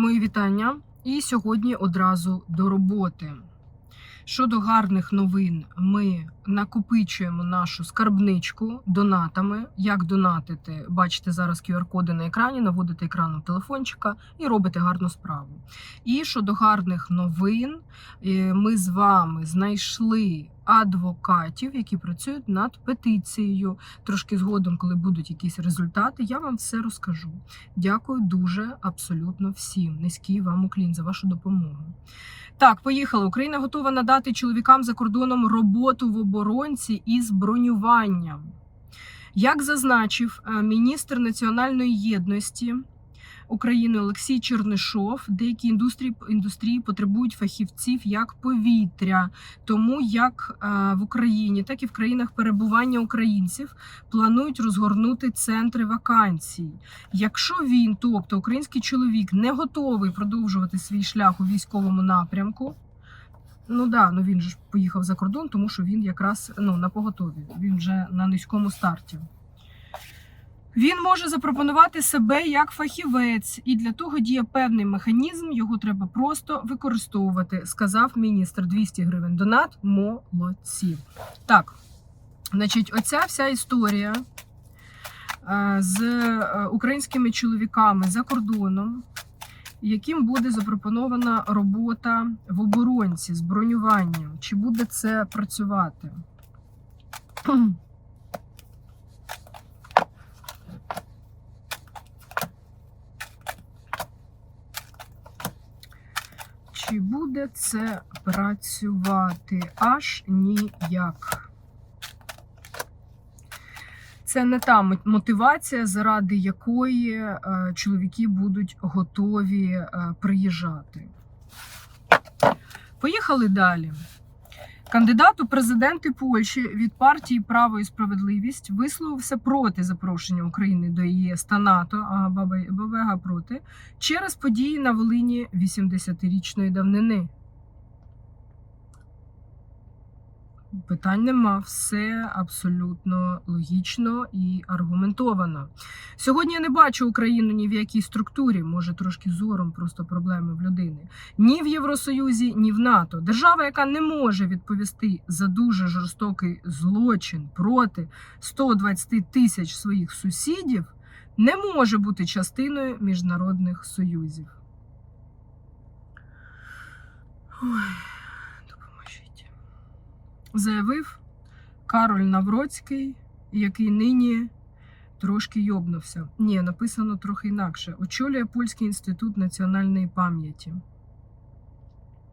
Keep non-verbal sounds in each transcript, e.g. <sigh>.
Мої вітання. І сьогодні одразу до роботи. Щодо гарних новин, ми накопичуємо нашу скарбничку донатами. Як донатити? Бачите зараз QR-коди на екрані, наводите екраном телефончика і робите гарну справу. І щодо гарних новин, е, ми з вами знайшли адвокатів, які працюють над петицією. Трошки згодом, коли будуть якісь результати, я вам все розкажу. Дякую дуже абсолютно всім. Низький вам уклін за вашу допомогу. Так, поїхали. Україна готова надати чоловікам за кордоном роботу в оборонці із бронюванням. Як зазначив е, міністр національної єдності України Олексій Чернишов, деякі індустрії, індустрії потребують фахівців як повітря. Тому як е, в Україні, так і в країнах перебування українців планують розгорнути центри вакансій. Якщо він, тобто український чоловік, не готовий продовжувати свій шлях у військовому напрямку. Ну да, ну він ж поїхав за кордон, тому що він якраз ну на поготові. Він вже на низькому старті. Він може запропонувати себе як фахівець, і для того діє певний механізм. Його треба просто використовувати, сказав міністр 200 гривень. Донат молодці. Так, значить, оця вся історія е, з е, українськими чоловіками за кордоном, яким буде запропонована робота в оборонці з бронюванням. Чи буде це працювати? Чи буде це працювати? Аж ніяк. Це не та мотивація, заради якої е, чоловіки будуть готові е, приїжджати. Поїхали далі. Кандидат у президенти Польщі від партії Право і справедливість висловився проти запрошення України до ЄС та НАТО, а Бабе- Бабега проти, через події на Волині 80-річної давнини. Питань нема, все абсолютно логічно і аргументовано. Сьогодні я не бачу Україну ні в якій структурі, може трошки зором, просто проблеми в людини. Ні в Євросоюзі, ні в НАТО. Держава, яка не може відповісти за дуже жорстокий злочин проти 120 тисяч своїх сусідів, не може бути частиною міжнародних союзів. Ой. Заявив Кароль Навроцький, який нині трошки йобнувся. Ні, написано трохи інакше. Очолює Польський інститут національної пам'яті.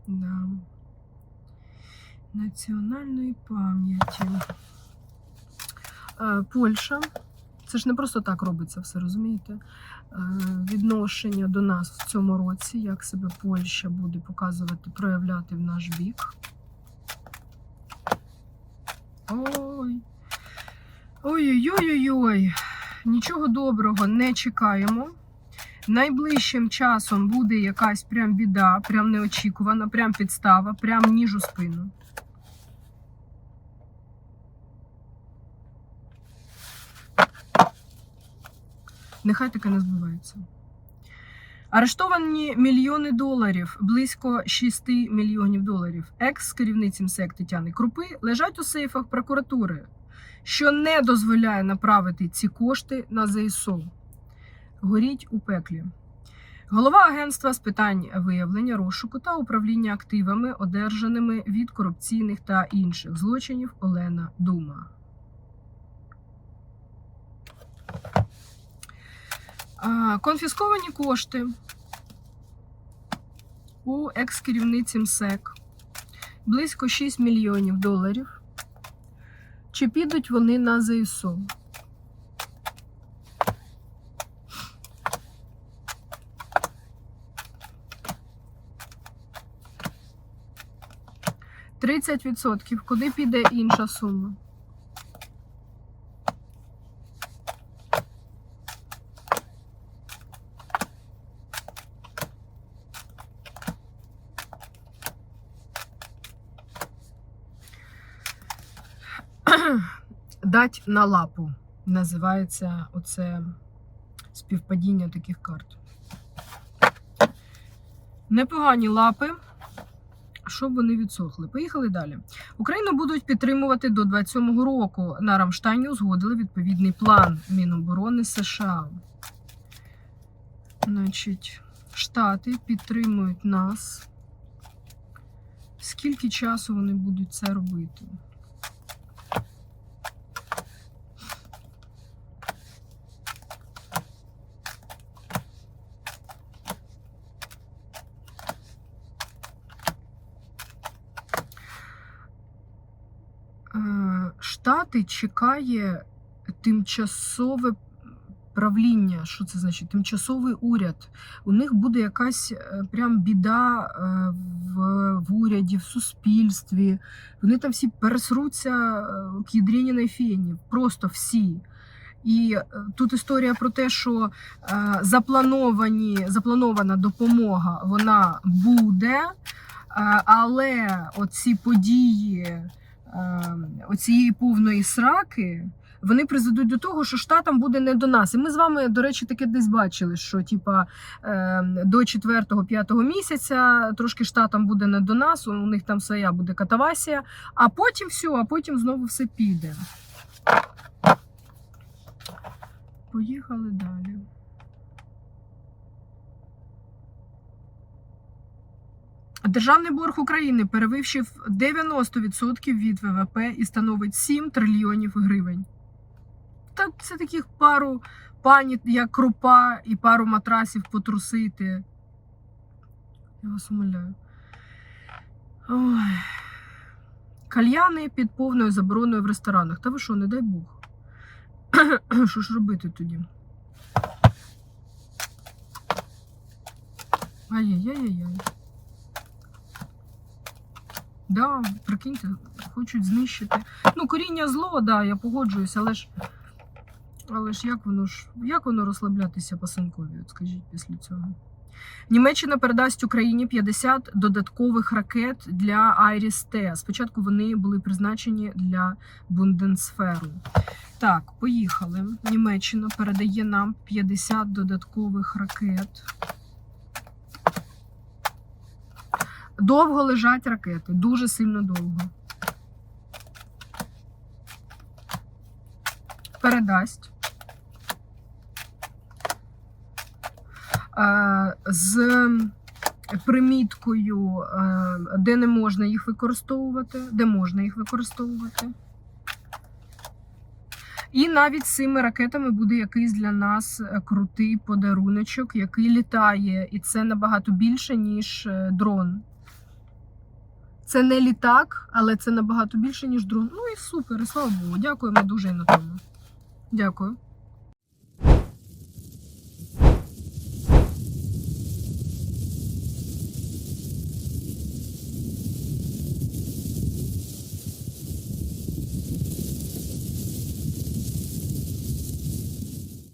Да. Національної пам'яті. Е, Польща. Це ж не просто так робиться все, розумієте? Е, Відношення до нас в цьому році, як себе Польща буде показувати, проявляти в наш бік. Ой. Ой-ой-ой-ой. Нічого доброго не чекаємо. Найближчим часом буде якась прям біда, прям неочікувана, прям підстава, прям ніж у спину. Нехай таке не збувається. Арештовані мільйони доларів, близько 6 мільйонів доларів. Екс-керівниці МСЕК Тетяни Крупи лежать у сейфах прокуратури, що не дозволяє направити ці кошти на ЗСУ. Горіть у пеклі. Голова агентства з питань виявлення розшуку та управління активами, одержаними від корупційних та інших злочинів Олена Дума. Конфісковані кошти у екс-керівниці МСЕК близько 6 мільйонів доларів. Чи підуть вони на ЗСУ? Тридцять відсотків. Куди піде інша сума? Дать на лапу. Називається оце співпадіння таких карт. Непогані лапи, щоб вони відсохли. Поїхали далі. Україну будуть підтримувати до 27-го року. На Рамштайні узгодили відповідний план Міноборони США. Значить, Штати підтримують нас. Скільки часу вони будуть це робити? Штати чекає тимчасове правління. Що це значить? Тимчасовий уряд. У них буде якась е, прям біда е, в, в уряді, в суспільстві. Вони там всі пересруться е, к на фені. Просто всі. І тут історія про те, що заплановані, запланована допомога вона буде, але оці події оцієї повної сраки. Вони призведуть до того, що штатам буде не до нас. І ми з вами, до речі, таке десь бачили, що типа е, до 4-5 місяця трошки штатам буде не до нас, у них там своя буде катавасія, а потім все, а потім знову все піде. Поїхали далі. Державний борг України перевищив 90% від ВВП і становить 7 трильйонів гривень. Та це таких пару пані, як крупа, і пару матрасів потрусити. Я вас умоляю. Ой. Кальяни під повною забороною в ресторанах. Та ви що, не дай Бог. <clears throat> Що ж робити тоді? Ай-яй-яй-яй. Да, прикиньте, хочуть знищити. Ну, коріння зло, да, я погоджуюсь, але ж. Але ж як воно ж як воно розслаблятися пасинкові, от скажіть після цього? Німеччина передасть Україні 50 додаткових ракет для Айріс-Т. Спочатку вони були призначені для Бунденсферу. Так, поїхали. Німеччина передає нам 50 додаткових ракет. Довго лежать ракети, дуже сильно довго. Передасть. Е, З приміткою, е, де не можна їх використовувати, де можна їх використовувати. І навіть з цими ракетами буде якийсь для нас е, крутий подаруночок, який літає, і це набагато більше, ніж дрон. Це не літак, але це набагато більше, ніж дрон. Ну і супер, і слава Богу. Дякуємо дуже і на тому. Дякую.